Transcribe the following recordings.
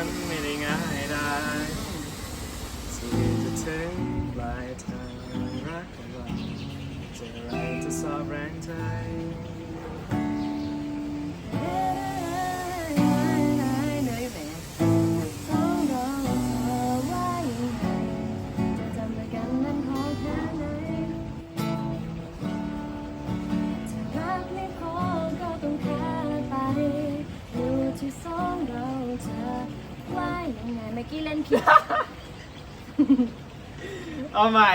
มันไม่ได้ง่ายได้ที่จะถึงปลายทางรักของเราจะอะไรจะสอบแรงใจ กี้เล่นผิด เอาใหม่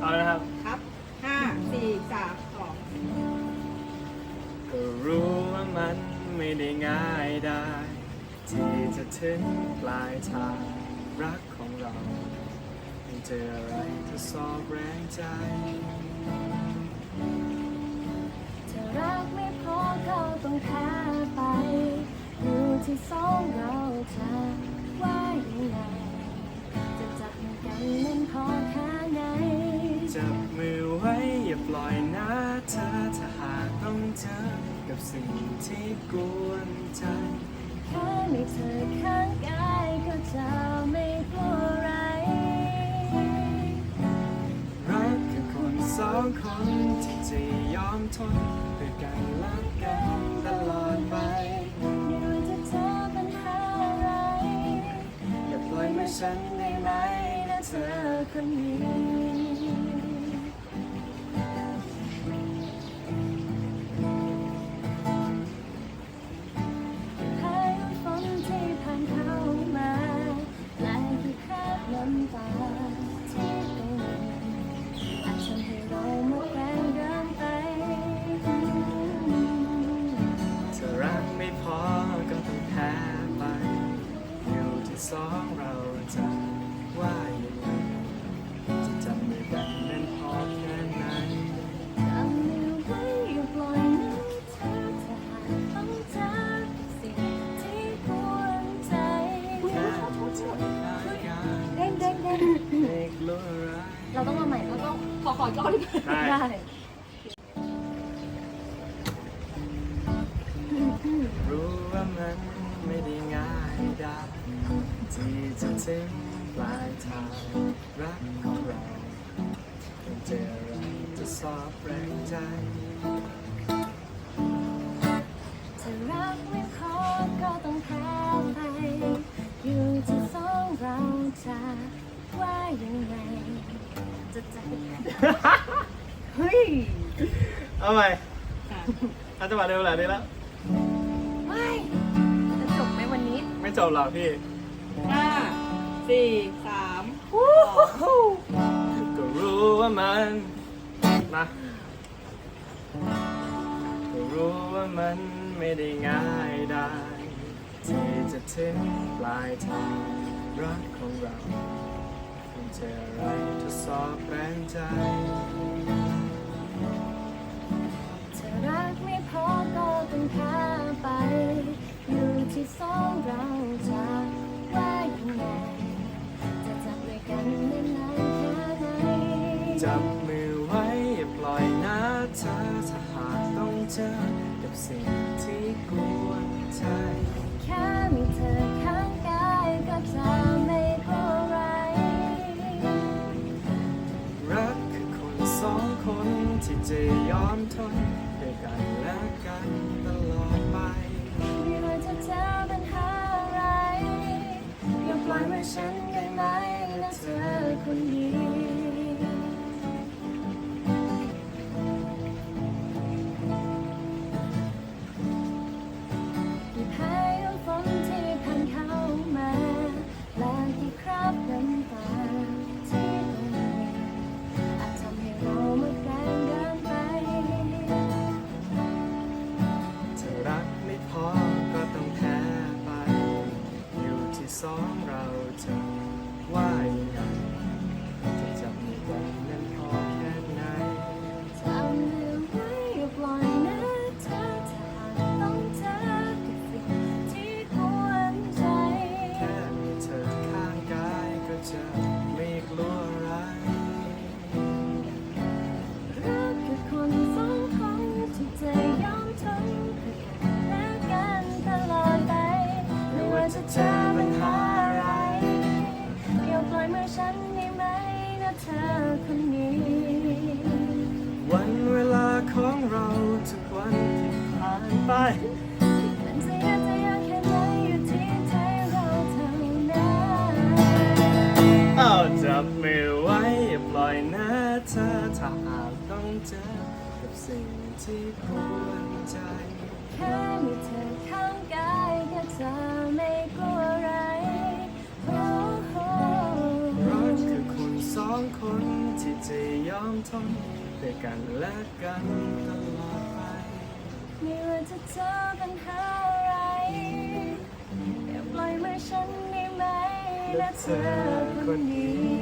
เอานะครับ ครับห้าสี่สามสองก็รู้ว่ามันไม่ได้ง่ายได้ ที่จะถึงปลายทางรักของเราไม่เจออะไรจะสอบแรงใจ อย่าปล่อยนะเธอถ้าหากต้องเจอกับสิ่งที่กวนใจแค่มีเธอข้างกายก็จะไม่กลัวไรรักคือคนสองคนที่จะยอมทนเพื่อกันและกันตลอดไปไม่ว่าจะเจอปัญหาอะไร อย่าปล่อยมือฉันได้ไหมนะเธอคนนี้ ขอขออีกรอบดีกว่าได้ ได้รู้ว่ามันไม่ได้ง่ายได้ที่จะถึงปลายทางรักของเราต้องเจออะไรจะสอบแรงใจถ้ารักไม่พอก็ต้องแพ้ เฮ้ยเอาใหม่ค่ะอาจจะมาเร็วขนาดนี้แล้วไม่จะจบไหมวันนี้ไม่จบหรอกพี่ห้าสี่สามสองก็รู้ว่ามันนะก็รู้ว่ามันไม่ได้ง่ายได้ที่จะถึงปลายทางรักของเราคง เจออะไรจะสอบแรงใจถ้ารักไม่พอก็ต้องพ้ไป อยู่ที่สองเราจะว่ายังไงจะจับด้วยกันได้นานแค่ไหนจับมือไว้อย่าปล่อยนะเธอถ้าหากต้องเจอกับสิ่ง สองเราจะว่ายัง ฉันได้ไหมนะเธอคนนี้ วันเวลาของเราทุกวันที่ผ่านไป มันจะยากจะยากแค่ไหนอยู่ที่ใจเราเท่านั้นเอาจัไว้อย่าปล่อยนะเธอถ้าหากต้องเจอกับสิ่งที่ควร ทนด้วยกันและกันตลอดไปไม่ว่าจะเจอปัญหาอะไรอย่าปล่อยมือฉันได้ไหมและเธอคนนี้